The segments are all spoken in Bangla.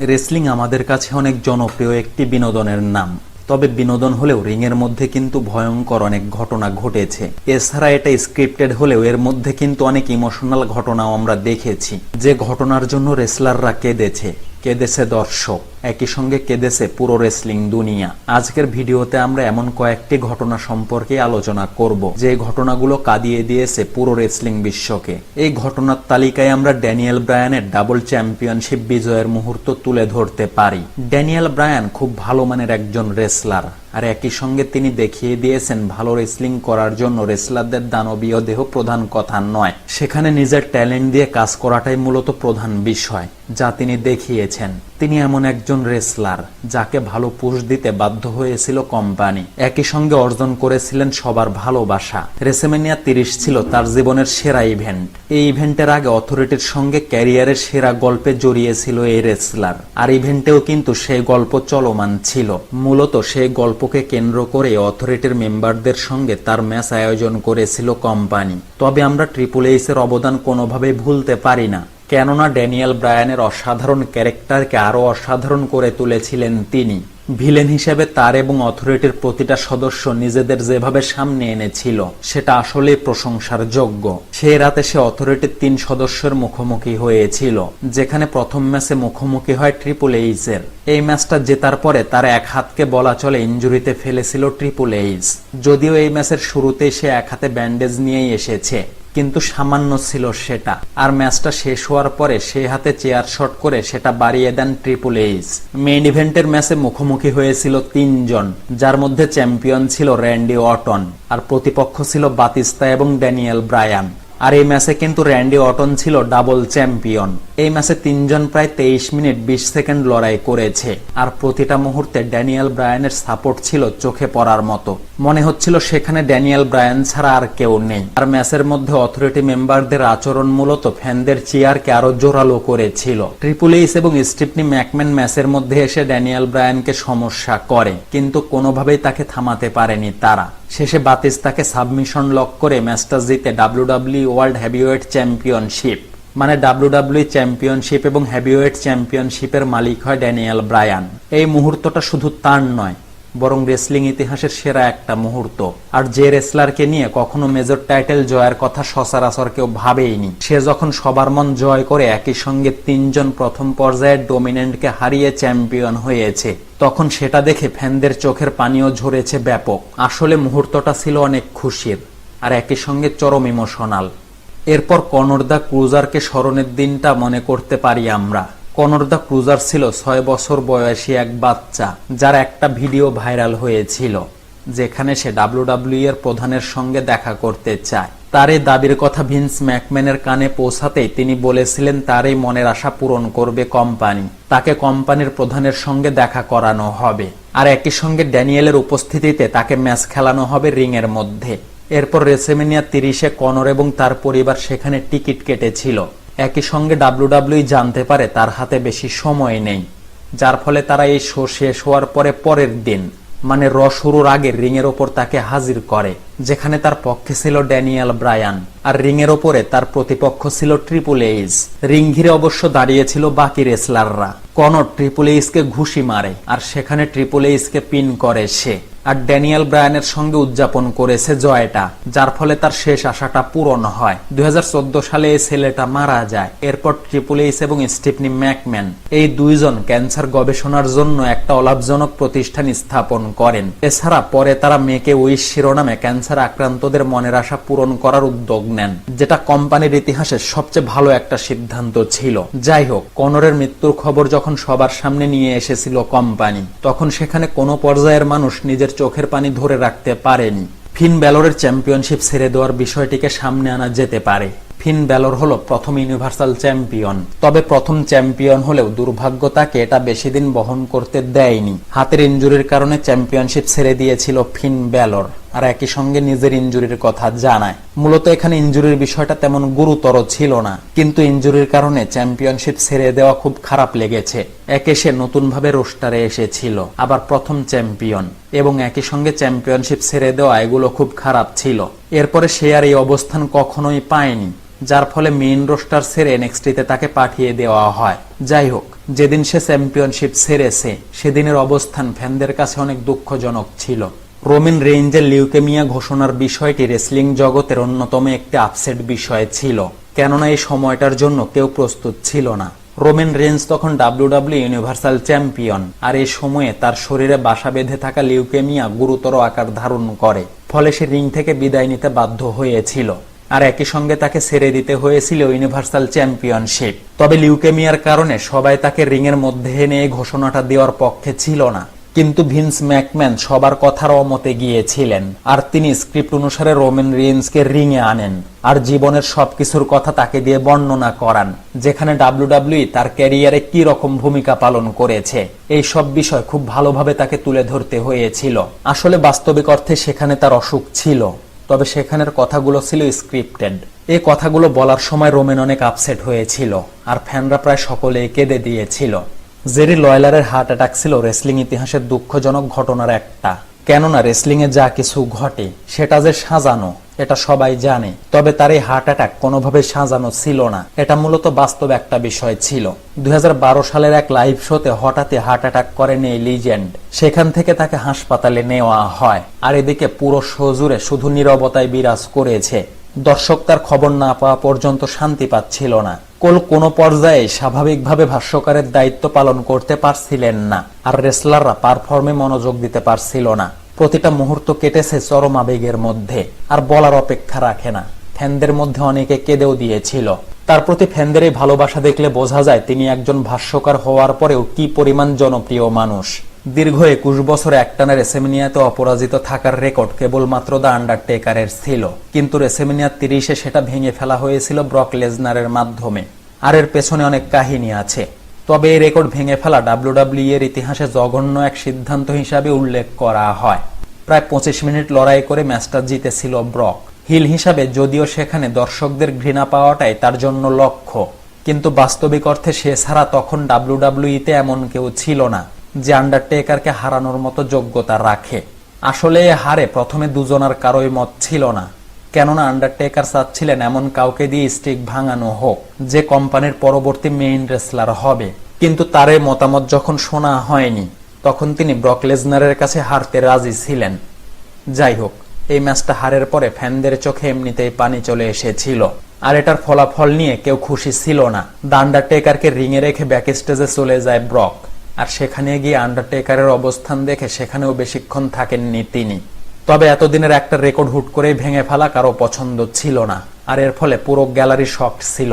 রেসলিং আমাদের কাছে অনেক জনপ্রিয় একটি বিনোদনের নাম। তবে বিনোদন হলেও রিংয়ের মধ্যে কিন্তু ভয়ঙ্কর অনেক ঘটনা ঘটেছে। এছাড়া এটা স্ক্রিপ্টেড হলেও এর মধ্যে কিন্তু অনেক ইমোশনাল ঘটনাও আমরা দেখেছি। যে ঘটনার জন্য রেসলাররা কেঁদেছে। কেঁদেছে দর্শক। একই সঙ্গে কেঁদেছে পুরো রেসলিং দুনিয়া। আজকের ভিডিওতে আমরা এমন কয়েকটি ঘটনা সম্পর্কে আলোচনা করব, যে ঘটনাগুলো কাঁদিয়ে দিয়েছে পুরো রেসলিং বিশ্বকে। এই ঘটনার তালিকায় আমরা ড্যানিয়েল ব্রায়ানের ডাবল চ্যাম্পিয়নশিপ বিজয়ের মুহূর্ত তুলে ধরতে পারি। ড্যানিয়েল ব্রায়ান খুব ভালো মানের একজন রেসলার, আর একই সঙ্গে তিনি দেখিয়ে দিয়েছেন ভালো রেসলিং করার জন্য রেসলারদের দানবীয় দেহ প্রধান কথা নয়। সেখানে নিজের ট্যালেন্ট দিয়ে কাজ করাটাই মূলত প্রধান বিষয়, যা তিনি দেখিয়েছেন। তিনি এমন একজন রেসলার যাকে ভালো পুশ দিতে বাধ্য হয়েছিল কোম্পানি একই সঙ্গে অর্জন করেছিলেন সবার ভালোবাসা। রেসেমেনিয়া তিরিশ ছিল তার জীবনের সেরা ইভেন্ট এই ইভেন্টের আগে অথরিটির সঙ্গে ক্যারিয়ারের সেরা গল্পে জড়িয়েছিল এই রেসলার আর ইভেন্টেও কিন্তু সেই গল্প চলমান ছিল। মূলত সেই গল্পকে কেন্দ্র করে অথরিটির মেম্বারদের সঙ্গে তার ম্যাচ আয়োজন করেছিল কোম্পানি তবে আমরা ট্রিপল এইস এর অবদান কোনোভাবেই ভুলতে পারি না। কেননা ড্যানিয়েল ব্রায়ানের অসাধারণ ক্যারেক্টারকে আরও অসাধারণ করে তুলেছিলেন তিনি। ভিলেন হিসেবে তার এবং অথরিটির প্রতিটা সদস্য নিজেদের যেভাবে সামনে এনেছিল, সেটা আসলে প্রশংসার যোগ্য। সেই রাতে সে অথরিটির তিন সদস্যের মুখোমুখি হয়েছিল, যেখানে প্রথম ম্যাচে মুখোমুখি হয় ট্রিপল এইচের। এই ম্যাচটা জেতার পরে তার এক হাতকে বলা চলে ইঞ্জুরিতে ফেলেছিল ট্রিপল এইচ। যদিও এই ম্যাচের শুরুতেই সে এক হাতে ব্যান্ডেজ নিয়েই এসেছে। কিন্তু সামান্য ছিল সেটা। আর ম্যাচটা শেষ হওয়ার পরে সে হাতে চেয়ার শট করে সেটা বাড়িয়ে দেন ট্রিপল এইচ। মেইন ইভেন্টের ম্যাচে মুখোমুখি হয়েছিল তিনজন, যার মধ্যে চ্যাম্পিয়ন ছিল র্যান্ডি অটন আর প্রতিপক্ষ ছিল বাতিস্তা এবং ড্যানিয়েল ব্রায়ান। আর এই ম্যাচে কিন্তু র্যান্ডি অটন ছিল ডাবল চ্যাম্পিয়ন। এই ম্যাচে তিনজন প্রায় তেইশ মিনিট বিশ সেকেন্ড লড়াই করেছে। আর প্রতিটা মুহূর্তে ড্যানিয়েল ব্রায়ানের সাপোর্ট ছিল চোখে পড়ার মতো। মনে হচ্ছিল সেখানে ড্যানিয়েল ব্রায়ান ছাড়া আর কেউ নেই। আর ম্যাচের মধ্যে অথরিটি মেম্বারদের আচরণ মূলত ফ্যানদের চেয়ারকে আরও জোরালো করেছিল। ট্রিপুল এইস এবং স্টিপনি ম্যাকম্যান ম্যাচের মধ্যে এসে ড্যানিয়েল ব্রায়ানকে সমস্যা করে, কিন্তু কোনোভাবেই তাকে থামাতে পারেনি তারা। শেষে বাতিস তাকে সাবমিশন লক করে ম্যাচটা জিতে ডাব্লিউডাব্লিউ ওয়ার্ল্ড হেভিওয়েট চ্যাম্পিয়নশিপ। মানে ডাব্লিউডাব্লিউ চ্যাম্পিয়নশিপ এবং হেভিওয়েট চ্যাম্পিয়নশিপের মালিক হয় ড্যানিয়েল ব্রায়ান এই মুহূর্তটা শুধু তার নয়, বরং রেসলিং ইতিহাসের সেরা একটা মুহূর্ত। আর যে রেসলারকে নিয়ে কখনো মেজর টাইটেল জয়ের কথা সচরাচর কেউ ভাবেইনি, সে যখন সবার মন জয় করে একই সঙ্গে তিনজন প্রথম পর্যায়ের ডোমিনেন্টকে হারিয়ে চ্যাম্পিয়ন হয়েছে, তখন সেটা দেখে ফ্যানদের চোখের পানিও ঝরেছে ব্যাপক। আসলে মুহূর্তটা ছিল অনেক খুশির, আর একই সঙ্গে চরম ইমোশনাল এরপর কনর দ্য ক্রুজারকে স্মরণের দিনটা মনে করতে পারি আমরা। কনর দ্য ক্রুজার ছিল ছয় বছর বয়সী এক বাচ্চা, যার একটা ভিডিও ভাইরাল হয়েছিল, যেখানে সে ডাব্লিউডাব্লিউ এর প্রধানের সঙ্গে দেখা করতে চায়। তার এই দাবির কথা ভিন্স ম্যাকম্যানের কানে পৌঁছাতেই তিনি বলেছিলেন, তার এই মনের আশা পূরণ করবে কোম্পানি। তাকে কোম্পানির প্রধানের সঙ্গে দেখা করানো হবে। আর একই সঙ্গে ড্যানিয়েলের উপস্থিতিতে তাকে ম্যাচ খেলানো হবে রিং এর মধ্যে। এরপর রেসেমিনিয়া তিরিশে কনর এবং তার পরিবার সেখানে টিকিট কেটেছিল। একই সঙ্গে ডাব্লিউডাব্লিউ জানতে পারে তার হাতে বেশি সময় নেই, যার ফলে তারা এই শো শেষ হওয়ার পরে পরের দিন মানে র শুরুর আগে রিং এর ওপর তাকে হাজির করে, যেখানে তার পক্ষে ছিল ড্যানিয়েল ব্রায়ান, আর রিং এর ওপরে তার প্রতিপক্ষ ছিল ট্রিপল এইচ। রিং ঘিরে অবশ্য দাঁড়িয়েছিল বাকি রেসলাররা। কনর ট্রিপল এইচ কে ঘুষি মারে, আর সেখানে ট্রিপল এইচ কে পিন করে সে। আর ড্যানিয়েল ব্রায়ানের সঙ্গে উদযাপন করেছে জয়টা, যার ফলে তার শেষ আশাটা পূরণ হয়। দুই হাজার চোদ্দ সালে এই ছেলেটা মারা যায়, এরপর ট্রিপল এইচ এবং স্টিফনি ম্যাকম্যান এই দুইজন ক্যান্সার গবেষণার জন্য একটা অলাভজনক প্রতিষ্ঠান স্থাপন করেন। এছাড়া পরে তারা মেয়েকে উইশ শিরোনামে ক্যান্সার আক্রান্তদের মনের আশা পূরণ করার উদ্যোগ নেন, যেটা কোম্পানির ইতিহাসে সবচেয়ে ভালো একটা সিদ্ধান্ত ছিল। যাই হোক, কনরের মৃত্যুর খবর যখন সবার সামনে নিয়ে এসেছিল কোম্পানি, তখন সেখানে কোনো পর্যায়ের মানুষ নিজের চোখের পানি ধরে রাখতে পারেন। ফিন ব্যালরের চ্যাম্পিয়নশিপ ছেড়ে দেওয়ার বিষয়টিকে সামনে আনা যেতে পারে। ফিন ব্যালর হলো প্রথম ইউনিভার্সাল চ্যাম্পিয়ন। তবে প্রথম চ্যাম্পিয়ন হলেও দুর্ভাগ্য তাকে এটা বেশি দিন বহন করতে দেয়নি। হাতের ইঞ্জুরির কারণে চ্যাম্পিয়নশিপ ছেড়ে দিয়েছিল ফিন ব্যালর। আর একই সঙ্গে নিজের ইঞ্জুরির কথা জানায়। মূলত এখানে ইঞ্জুরির বিষয়টা তেমন গুরুতর ছিল না, কিন্তু ইঞ্জুরির কারণে চ্যাম্পিয়নশিপ ছেড়ে দেওয়া খুব খারাপ লেগেছে। একে সে নতুনভাবে রোস্টারে এসেছিল, আবার প্রথম চ্যাম্পিয়ন, এবং একই সঙ্গে চ্যাম্পিয়নশিপ ছেড়ে দেওয়া এগুলো খুব খারাপ ছিল। এরপরে সে আর এই অবস্থান কখনোই পায়নি, যার ফলে মেইন রোস্টার সেরে এনএক্সটিতে তাকে পাঠিয়ে দেওয়া হয়। যাই হোক, যেদিন সে চ্যাম্পিয়নশিপ সেরেছে সেদিনের অবস্থান ফ্যানদের কাছে অনেক দুঃখজনক ছিল। রোমিন রেঞ্জের লিউকেমিয়া ঘোষণার বিষয়টি রেসলিং জগতের অন্যতম একটি আপসেট বিষয় ছিল, কেননা এই সময়টার জন্য কেউ প্রস্তুত ছিল না। রোমেন রেঞ্জ তখন ডাব্লিউডাব্লিউ ইউনিভার্সাল চ্যাম্পিয়ন, আর এই সময়ে তার শরীরে বাসা বেঁধে থাকা লিউকেমিয়া গুরুতর আকার ধারণ করে, ফলে সে রিং থেকে বিদায় নিতে বাধ্য হয়েছিল। আর একই সঙ্গে তাকে ছেড়ে দিতে হয়েছিল ইউনিভার্সাল চ্যাম্পিয়নশিপ। তবে লিউকেমিয়ার কারণে সবাই তাকে রিংয়ের মধ্যে এনে ঘোষণাটা দেওয়ার পক্ষে ছিল না। কিন্তু ভিন্স ম্যাকম্যান সবার কথার অমতে গিয়েছিলেন, আর তিনি স্ক্রিপ্ট অনুসারে রোমেন রিয়েন্সকে রিংয়ে আনেন, আর জীবনের সবকিছুর কথা তাকে দিয়ে বর্ণনা করান, যেখানে ডাব্লিউডাব্লিউ তার ক্যারিয়ারে কি রকম ভূমিকা পালন করেছে। এই সব বিষয় খুব ভালোভাবে তাকে তুলে ধরতে হয়েছিল। আসলে বাস্তবিক অর্থে সেখানে তার অসুখ ছিল, তবে সেখানের কথাগুলো ছিল স্ক্রিপ্টেড। এই কথাগুলো বলার সময় রোমেন অনেক আপসেট হয়েছিল, আর ফ্যানরা প্রায় সকলেই কেঁদে দিয়েছিল। জেরি লয়লারের হার্ট অ্যাটাক ছিল রেসলিং ইতিহাসের দুঃখজনক ঘটনার একটা। কেননা রেসলিং এ যা কিছু ঘটে, সেটা যে সাজানো, এটা সবাই জানে। তবে তার এই হার্ট অ্যাটাক কোনোভাবে সাজানো ছিল না। এটা মূলত বাস্তব একটা বিষয় ছিল। দুই হাজার বারো সালের এক লাইভ শোতে হঠাৎই হার্ট অ্যাটাক করেন এই লিজেন্ড। সেখান থেকে তাকে হাসপাতালে নেওয়া হয়। আর এদিকে পুরো জুড়ে শুধু নীরবতায় বিরাজ করেছে। দর্শক তার খবর না পাওয়া পর্যন্ত শান্তি পাচ্ছিল না। কোল কোনো পর্যায়ে স্বাভাবিকভাবে ভাষ্যকারের দায়িত্ব পালন করতে পারছিলেন না, আর রেসলাররা পারফর্মে মনোযোগ দিতে পারছিল না। প্রতিটা মুহূর্ত কেটেছে চরম আবেগের মধ্যে, আর বলার অপেক্ষা রাখে না। ফ্যানদের মধ্যে অনেকে কেঁদেও দিয়েছিল। তার প্রতি ফ্যানদের এই ভালোবাসা দেখলে বোঝা যায় তিনি একজন ভাষ্যকার হওয়ার পরেও কি পরিমাণ জনপ্রিয় মানুষ। দীর্ঘ একুশ বছর একটানা রেসেমিনিয়াতে অপরাজিত থাকার রেকর্ড কেবলমাত্র দ্য আন্ডারটেকারের ছিল। কিন্তু রেসেমিনিয়ার তিরিশে সেটা ভেঙে ফেলা হয়েছিল ব্রক লেজনারের মাধ্যমে। আর এর পেছনে অনেক কাহিনী আছে। তবে এই রেকর্ড ভেঙে ফেলা ডাব্লিউডাব্লিউ এর ইতিহাসে জঘন্য এক সিদ্ধান্ত হিসাবে উল্লেখ করা হয়। প্রায় পঁচিশ মিনিট লড়াই করে ম্যাচটা জিতেছিল ব্রক। হিল হিসাবে যদিও সেখানে দর্শকদের ঘৃণা পাওয়াটাই তার জন্য লক্ষ্য। কিন্তু বাস্তবিক অর্থে সে ছাড়া তখন ডাব্লিউডাব্লিউইতে এমন কেউ ছিল না। যে আন্ডারটেকারকে হারানোর মতো যোগ্যতা রাখে। আসলে হারে প্রথমে দুজনার কারোই মত ছিল না। কেননা আন্ডারটেকার চাচ্ছিলেন এমন কাউকে দিয়ে স্টিক ভাঙানো হোক, যে কোম্পানির পরবর্তী মেইন রেসলার হবে। কিন্তু তার মতামত যখন শোনা হয়নি, তখন তিনি ব্রক লেজনারের কাছে হারতে রাজি ছিলেন। যাই হোক, এই ম্যাচটা হারের পরে ফ্যানদের চোখে এমনিতেই পানি চলে এসেছিল। আর এটার ফলাফল নিয়ে কেউ খুশি ছিল না। দ্য আন্ডারটেকারকে রিংয়ে রেখে ব্যাক স্টেজে চলে যায় ব্রক। আর সেখানে গিয়ে আন্ডারটেকারের অবস্থান দেখে সেখানেও বেশিক্ষণ থাকেননি তিনি। তবে এতদিনের একটা রেকর্ড হুট করেই ভেঙে ফেলা কারও পছন্দ ছিল না। আর এর ফলে পুরো গ্যালারি শক ছিল।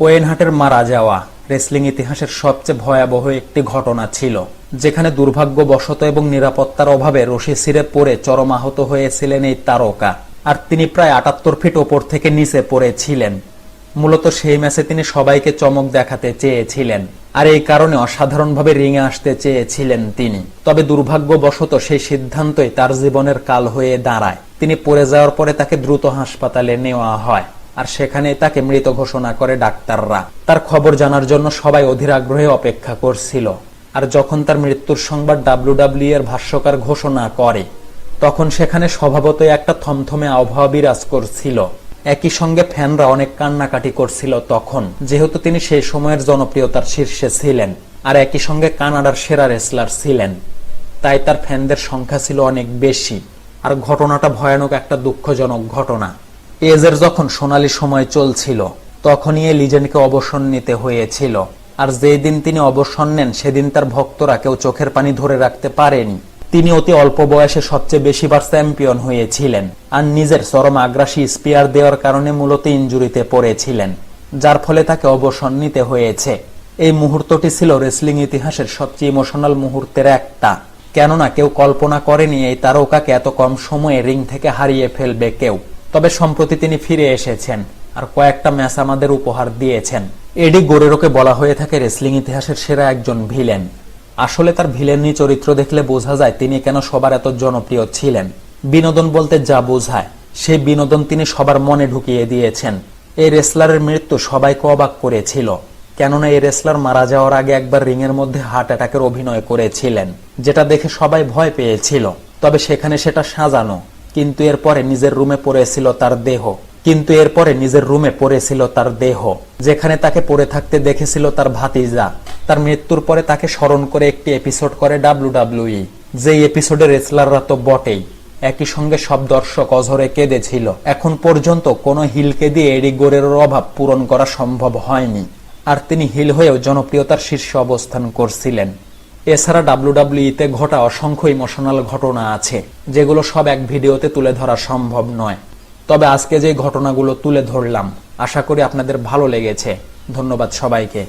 ওয়েনহাটের মারা যাওয়া রেসলিং ইতিহাসের সবচেয়ে ভয়াবহ একটি ঘটনা ছিল, যেখানে দুর্ভাগ্যবশত এবং নিরাপত্তার অভাবে রশি ছিঁড়ে পড়ে চরম আহত হয়েছিলেন এই তারকা। আর তিনি প্রায় আটাত্তর ফিট ওপর থেকে নিচে পড়েছিলেন। মূলত সেই ম্যাচে তিনি সবাইকে চমক দেখাতে চেয়েছিলেন। আর এই কারণে অসাধারণভাবে রিংয়ে আসতে চেয়েছিলেন তিনি। তবে দুর্ভাগ্যবশত সেই সিদ্ধান্তই তার জীবনের কাল হয়ে দাঁড়ায়। তিনি পড়ে যাওয়ার পরে তাকে দ্রুত হাসপাতালে নেওয়া হয় আর সেখানে তাকে মৃত ঘোষণা করে ডাক্তাররা। তার খবর জানার জন্য সবাই অধীর আগ্রহে অপেক্ষা করছিল। আর যখন তার মৃত্যুর সংবাদ ডাব্লিউডাব্লিউ এর ভাষ্যকার ঘোষণা করে, তখন সেখানে স্বভাবতই একটা থমথমে আবহাওয়া বিরাজ করছিল। একই সঙ্গে ফ্যানরা অনেক কান্নাকাটি করছিল তখন, যেহেতু তিনি সেই সময়ের জনপ্রিয়তার শীর্ষে ছিলেন, আর একই সঙ্গে কানাডার সেরা রেসলার ছিলেন। তাই তার ফ্যানদের সংখ্যা ছিল অনেক বেশি, আর ঘটনাটা ভয়ানক একটা দুঃখজনক ঘটনা। এজের যখন সোনালি সময় চলছিল, তখনই এই লিজেন্ডকে অবসর নিতে হয়েছিল, আর যেই দিন তিনি অবসর নেন, সেদিন তার ভক্তরা কেউ চোখের পানি ধরে রাখতে পারেনি। তিনি অতি অল্প বয়সে সবচেয়ে বেশিবার চ্যাম্পিয়ন হয়েছিলেন আর নিজের চরম আগ্রাসী স্পিয়ার দেওয়ার কারণে মূলত ইঞ্জুরিতে পড়েছিলেন, যার ফলে তাকে অবসর নিতে হয়েছে। এই মুহূর্তটি ছিল রেসলিং ইতিহাসের সবচেয়ে ইমোশনাল মুহূর্তের একটা। কেননা কেউ কল্পনা করেনি এই তারকাকে এত কম সময়ে রিং থেকে হারিয়ে ফেলবে কেউ। তবে সম্প্রতি তিনি ফিরে এসেছেন আর কয়েকটা ম্যাচ আমাদের উপহার দিয়েছেন। এডি গোরেরোকে বলা হয়ে থাকে রেসলিং ইতিহাসের সেরা একজন ভিলেন। আসলে তার ভিলেনি চরিত্র দেখলে বোঝা যায় তিনি কেন সবার এত জনপ্রিয় ছিলেন। বিনোদন বলতে যা বোঝায় সেই বিনোদন তিনি সবার মনে ঢুকিয়ে দিয়েছেন। এই রেসলারের মৃত্যু সবাইকে অবাক করেছিল, কেননা এই রেসলার মারা যাওয়ার আগে একবার রিংয়ের মধ্যে হার্ট অ্যাটাকের অভিনয় করেছিলেন, যেটা দেখে সবাই ভয় পেয়েছিল। তবে সেখানে সেটা সাজানো, কিন্তু এরপরে নিজের রুমে পড়েছিল তার দেহ। কিন্তু এরপরে নিজের রুমে পড়েছিল তার দেহ। যেখানে তাকে পড়ে থাকতে দেখেছিল তার ভাতিজা। তার মৃত্যুর পরে তাকে স্মরণ করে একটি এপিসোড করে ডাব্লিউ ডাব্লিউই যেই এপিসোডে রেসলাররা তো বটেই। একই সঙ্গে সব দর্শক অঝরে কেঁদেছিল। এখন পর্যন্ত কোনো হিলকে দিয়ে এডি গোরের অভাব পূরণ করা সম্ভব হয়নি। আর তিনি হিল হয়েও জনপ্রিয়তার শীর্ষে অবস্থান করছিলেন। এছাড়া ডাব্লিউডাব্লিউইতে ঘটা অসংখ্য ইমোশনাল ঘটনা আছে, যেগুলো সব এক ভিডিওতে তুলে ধরা সম্ভব নয়। তবে আজকে যে ঘটনাগুলো তুলে ধরলাম আশা করি আপনাদের ভালো লেগেছে। ধন্যবাদ সবাইকে।